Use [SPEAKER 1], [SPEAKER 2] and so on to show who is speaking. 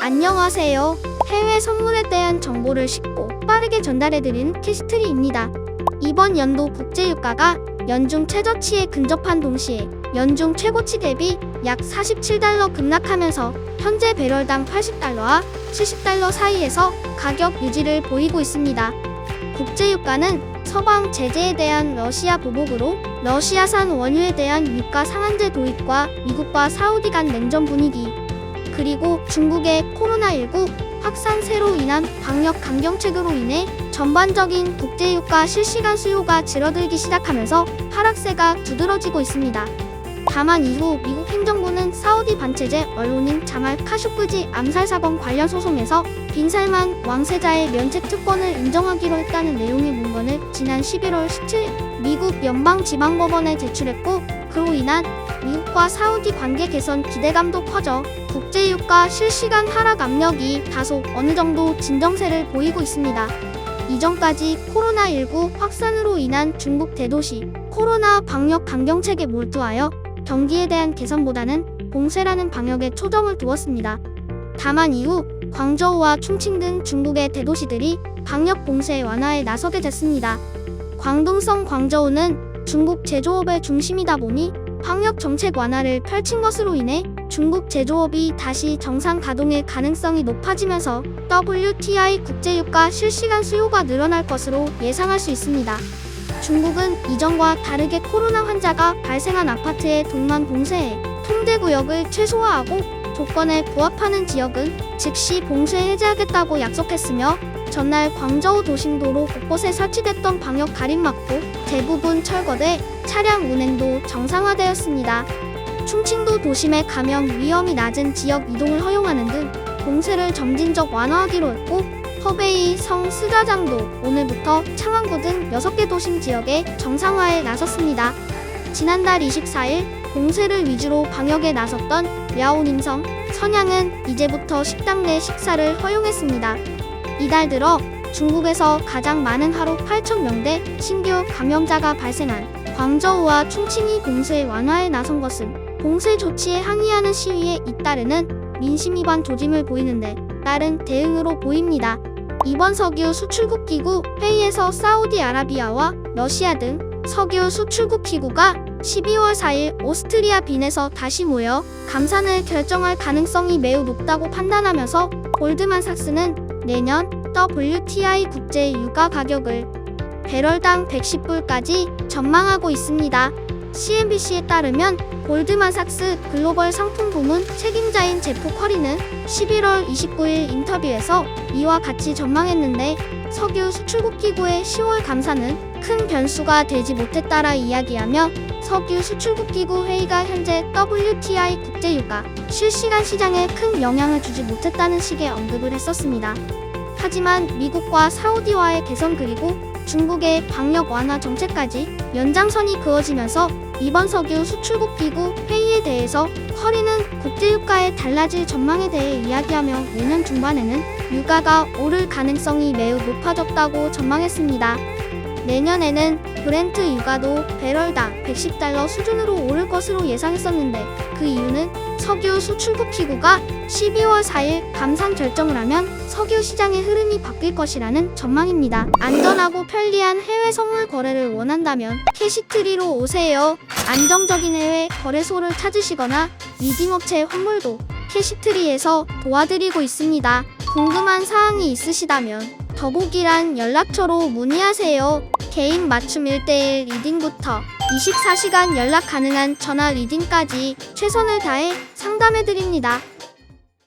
[SPEAKER 1] 안녕하세요. 해외 선물에 대한 정보를 쉽고 빠르게 전달해드리는 캐시트리입니다. 이번 연도 국제유가가 연중 최저치에 근접한 동시에 연중 최고치 대비 약 47달러 급락하면서 현재 배럴당 80달러와 70달러 사이에서 가격 유지를 보이고 있습니다. 국제유가는 서방 제재에 대한 러시아 보복으로 러시아산 원유에 대한 유가 상한제 도입과 미국과 사우디 간 냉전 분위기 그리고 중국의 코로나19 확산세로 인한 방역 강경책으로 인해 전반적인 국제유가 실시간 수요가 줄어들기 시작하면서 하락세가 두드러지고 있습니다. 다만 이후 미국 행정부는 사우디 반체제 언론인 자말 카쇼크지 암살 사건 관련 소송에서 빈살만 왕세자의 면책 특권을 인정하기로 했다는 내용의 문건을 지난 11월 17일 미국 연방지방법원에 제출했고 그로 인한 미국과 사우디 관계 개선 기대감도 커져 국제유가 실시간 하락 압력이 다소 어느 정도 진정세를 보이고 있습니다. 이전까지 코로나19 확산으로 인한 중국 대도시 코로나 방역 강경책에 몰두하여 경기에 대한 개선보다는 봉쇄라는 방역에 초점을 두었습니다. 다만 이후 광저우와 충칭 등 중국의 대도시들이 방역 봉쇄 완화에 나서게 됐습니다. 광동성 광저우는 중국 제조업의 중심이다 보니 방역 정책 완화를 펼친 것으로 인해 중국 제조업이 다시 정상 가동의 가능성이 높아지면서 WTI 국제유가 실시간 수요가 늘어날 것으로 예상할 수 있습니다. 중국은 이전과 다르게 코로나 환자가 발생한 아파트의 동만 봉쇄해 통제 구역을 최소화하고 조건에 부합하는 지역은 즉시 봉쇄 해제하겠다고 약속했으며 전날 광저우 도심 도로 곳곳에 설치됐던 방역 가림막도 대부분 철거돼 차량 운행도 정상화되었습니다. 충칭도 도심의 감염 위험이 낮은 지역 이동을 허용하는 등 봉쇄를 점진적 완화하기로 했고 허베이, 성, 스자장도 오늘부터 창원구 등 6개 도심 지역에 정상화에 나섰습니다. 지난달 24일 봉쇄를 위주로 방역에 나섰던 랴오닝성, 선양은 이제부터 식당 내 식사를 허용했습니다. 이달 들어 중국에서 가장 많은 하루 8,000명대 신규 감염자가 발생한 광저우와 충칭이 봉쇄 완화에 나선 것은 봉쇄 조치에 항의하는 시위에 잇따르는 민심 위반 조짐을 보이는데 따른 대응으로 보입니다. 이번 석유 수출국 기구 회의에서 사우디아라비아와 러시아 등 석유 수출국 기구가 12월 4일 오스트리아 빈에서 다시 모여 감산을 결정할 가능성이 매우 높다고 판단하면서 골드만삭스는 내년 WTI 국제 유가 가격을 배럴당 110불까지 전망하고 있습니다. CNBC에 따르면 골드만삭스 글로벌 상품 부문 책임자인 제프 쿼리는 11월 29일 인터뷰에서 이와 같이 전망했는데 석유 수출국 기구의 10월 감사는 큰 변수가 되지 못했다라 이야기하며 석유 수출국 기구 회의가 현재 WTI 국제유가 실시간 시장에 큰 영향을 주지 못했다는 식의 언급을 했었습니다. 하지만 미국과 사우디와의 개선 그리고 중국의 방역 완화 정책까지 연장선이 그어지면서 이번 석유 수출국 기구 회의에 대해서 커리는 국제유가의 달라질 전망에 대해 이야기하며 내년 중반에는 유가가 오를 가능성이 매우 높아졌다고 전망했습니다. 내년에는 브렌트 유가도 배럴당 110달러 수준으로 오를 것으로 예상했었는데 그 이유는 석유 수출국 기구가 12월 4일 감산 결정을 하면 석유 시장의 흐름이 바뀔 것이라는 전망입니다. 안전하고 편리한 해외 선물 거래를 원한다면 캐시트리로 오세요. 안정적인 해외 거래소를 찾으시거나 리딩업체 환물도 캐시트리에서 도와드리고 있습니다. 궁금한 사항이 있으시다면 더보기란 연락처로 문의하세요. 개인 맞춤 1대1 리딩부터 24시간 연락 가능한 전화 리딩까지 최선을 다해 상담해드립니다.